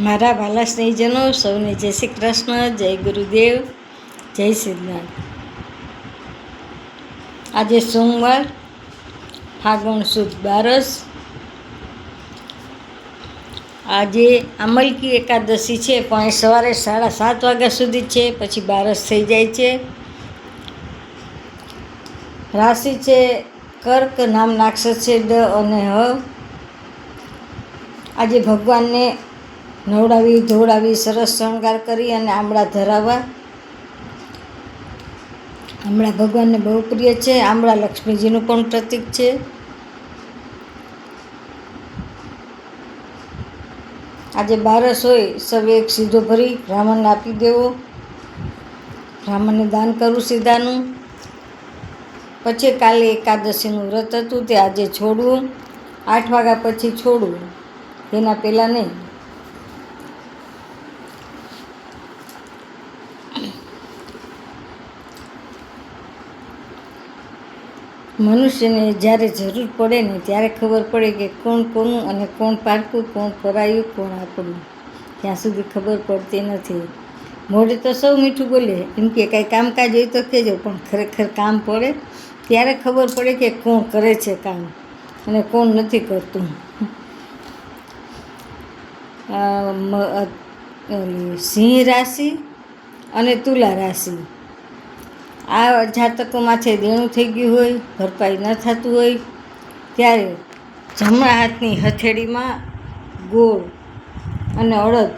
મારા વાલા સ્નેહીજનો, સૌને જય શ્રી કૃષ્ણ, જય ગુરુદેવ, જય સિદ્ધનાથ. આજે સોમવાર, ફાગણ સુદ બારસ. આજે અમલકી એકાદશી છે, પણ સવારે સાડા સાત વાગ્યા સુધી છે, પછી બારસ થઈ જાય છે. રાશિ છે, કર્ક નામ નાક્ષસ છે, ડ અને હ. આજે ભગવાનને નવડાવી, ધોવડાવી, સરસ શણગાર કરી અને આમળા ધરાવવા. આમળા ભગવાનને બહુ પ્રિય છે. આમળા લક્ષ્મીજીનું પણ પ્રતીક છે. આજે બારસ હોય સૌ એક સીધો ભરી, બ્રાહ્મણને આપી દેવો. બ્રાહ્મણને દાન કરવું સીધાનું. પછી કાલે એકાદશીનું વ્રત હતું, તે આજે છોડવું. આઠ વાગ્યા પછી છોડવું. તેના પહેલાં નહીં મનુષ્યને જ્યારે જરૂર પડે ને ત્યારે ખબર પડે કે કોણ કોનું અને કોણ પારકું કોણ પરાયું, કોણ આપણું ત્યાં સુધી ખબર પડતી નથી. મોઢે તો સૌ મીઠું બોલે. એમ કે કાંઈ કામકાજ હોય તો કહેજો, પણ ખરેખર કામ પડે ત્યારે ખબર પડે કે કોણ કરે છે કામ અને કોણ નથી કરતું. સિંહ રાશિ અને તુલા રાશિ. આ જાતકોમાં માથે દેણું થઈ ગયું હોય, ભરપાઈ ન થતું હોય, ત્યારે જમણા હાથની હથેળીમાં ગોળ અને અડદ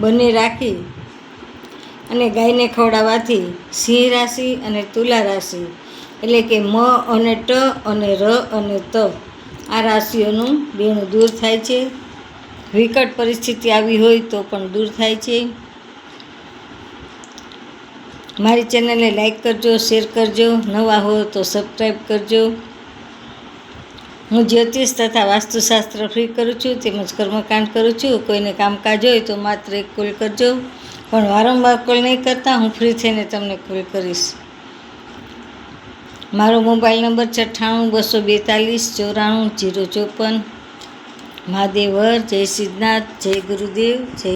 બંને રાખી અને ગાયને ખવડાવવાથી સિંહ રાશિ અને તુલા રાશિ, એટલે કે મ અને ટ અને ર અને ત, આ રાશિઓનું દેણું દૂર થાય છે. વિકટ પરિસ્થિતિ આવી હોય તો પણ દૂર થાય છે. મારી ચેનલને લાઈક કરજો, શેર કરજો, નવા હો તો સબસ્ક્રાઈબ કરજો. હું જ્યોતિષ તથા વાસ્તુશાસ્ત્ર ફ્રી કરું છું, તેમજ કર્મકાંડ કરું છું. કોઈને કામકાજ હોય તો માત્ર એક કોલ કરજો. પણ વારંવાર કોલ નહીં કરતા, હું ફ્રી થઈને તમને કોલ કરીશ. મારો મોબાઈલ નંબર છઠ્ઠાણું બસો બેતાલીસ ચોરાણું જીરો ચોપન. મહાદેવર જય સિદ્ધનાથ, જય ગુરુદેવ, જય